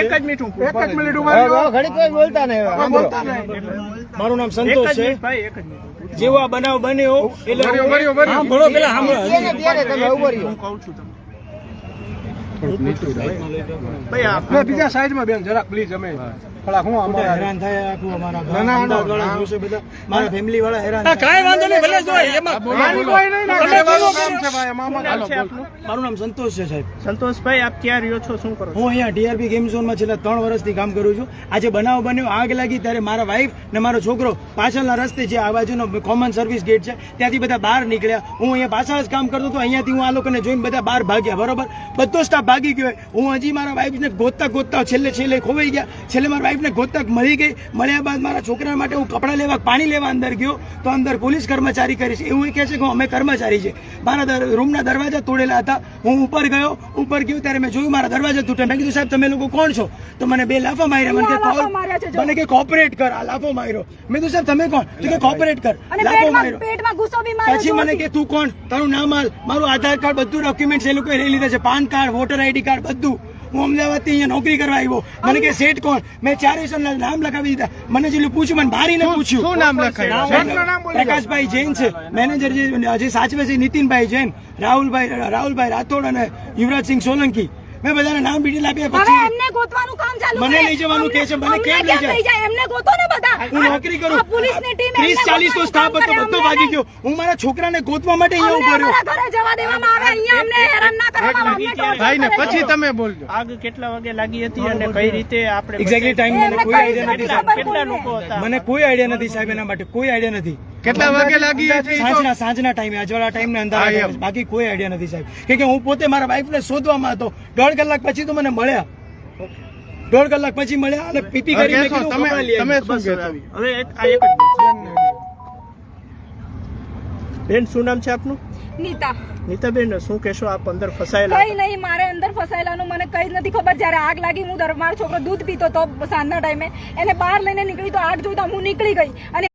એક જ મિનિટ એક જ મિનિટ ઘડી કોઈ બોલતા નહીં હવે. સાંભળો. બોલતા નહીં. મારું નામ સંતોષ છે જેવો આ બનાવ બન્યો એટલે. સાંભળો પેલા સાંભળો. હું કહું છું તમને ભાઈ બીજા સાઈડમાં બેન જરાક પ્લીઝ અમે થોડા હું અમારા હેરાન થાય આખું અમારા ના, ના, અમદાવાદ વાળા. ના. જોશે બધા. મારા ફેમિલી વાળા હેરાન કાંઈ વાંધો નહીં ભલે જો એમાં આની કોઈ નહીં ના તમે ઘરવાળું બોલો. કામ છે ભાઈ એમાં શું નામ છે આપનું? મારું નામ સંતોષ છે સાહેબ. સંતોષભાઈ આપ ક્યાં રહ્યો છો? શું કરો હું અહીંયા ટીઆરપી ગેમ ઝોનમાં છેલ્લા ત્રણ વર્ષથી કામ કરું છું. આજે બનાવ બન્યો આગ લાગી ત્યારે મારા વાઈફ ને મારો છોકરો પાછળના રસ્તે જે આ બાજુનો કોમન સર્વિસ ગેટ છે ત્યાંથી બધા બહાર નીકળ્યા. હું અહીંયા પાછળ જ કામ કરતો હતો અહીંયાથી હું આ લોકોને જોઈને બધા બહાર ભાગ્યા બરોબર? બધો સ્ટાફ ભાગી ગયો હું હજી મારા વાઈફને ગોતતા ગોતતા છેલ્લે છેલ્લે ખોવાઈ ગયા. છેલ્લે મારા વાઈફને ગોતતા મળી ગઈ. મળ્યા બાદ મારા છોકરા માટે હું કપડાં લેવા પાણી લેવા અંદર ગયો. તો અંદર પોલીસ કર્મચારી કરી છે. એવું કહે છે કે અમે કર્મચારી છે. મારા રૂમના દરવાજા તોડેલા હતા. હું ઉપર ગયો. ઉપર ગયો ત્યારે મેં જોયું મારા દરવાજા તૂટે. મેં કીધું સાહેબ તમે લોકો કોણ છો? તો મને બે લાફા માર્યા. મને કે. મને કે કોપરેટ કર. આ લાફો માર્યો. મેં કીધું સાહેબ તમે કોણ? તો કે કોપરેટ કર. લાફો માર્યો. પેટમાં ગુસ્સો બી માર્યો પછી મને કે તું કોણ? તારું નામ હાલ મારું આધાર કાર્ડ બધું ડોક્યુમેન્ટ એ લોકોએ લઈ લીધા છે. PAN card voter ID card બધું. હું અમદાવાદથી અહીંયા નોકરી કરવા આવ્યો. મને કે શેઠ કોણ? મેં ચારે જણના નામ લખાવી દીધા. મને જેટલું પૂછ્યું મને બારીને પૂછ્યું. શું નામ લખાયું? પ્રકાશભાઈ જૈન છે. મેનેજર જે જે સાચવે છે નીતિનભાઈ જૈન રાહુલભાઈ રાહુલભાઈ રાઠોડ અને યુવરાજસિંહ સોલંકી. મેં બધાને નામ ડિટેલ આપ્યા હવે એમને ગોતવાનું કામ ચાલુ મને લઈ જવાનું કહે છે, મને કેમ લઈ જાય? એમને ગોતો ને બધા. હું નોકરી કરું. આ પોલીસની ટીમ ત્રીસ એમને ચાલીસ તો સ્ટાફ હતો બધો ભાગી ગયો. હું મારા છોકરાને ગોતવા માટે અહીંયા ઊભો રહ્યો. ઘરે જવા દેવામાં આવે. અહીંયા અમને હેરાન ના કરવામાં ભાઈ ને પછી તમે બોલજો. આગ કેટલા વાગે લાગી હતી અને કઈ રીતે આપણે એક્ઝેક્ટલી ટાઈમ મને કોઈ આઈડિયા નથી કેટલા લોકો હતા? મને કોઈ આઈડિયા નથી સાહેબ એના માટે. કોઈ આઈડિયા નથી. કેટલા વાગે લાગી સાંજના સાંજના ટાઈમે અજવાળા ટાઈમ. time, બાકી કોઈ આઈડિયા નથી સાહેબ. કેમ કે હું પોતે મારા વાઈફ ને શોધવામાં હતો. દોઢ કલાક પછી તો મને મળ્યા. દોઢ કલાક પછી મળ્યા અને પીપી કીધું તમે હવે આ એક બેન શું નામ છે આપનું? નીતા. નીતાબેન શું કહેશો? આપ અંદર ફસાયેલા કઈ નહીં મારે અંદર ફસાયેલાનું મને કઈ જ નથી ખબર. જ્યારે આગ લાગી હું દર- મારો છોકરો દૂધ પીતો તો સાંજના ટાઈમે. એને બહાર લઈને નીકળી તો આગ જોઈ તો હું નીકળી ગઈ. અને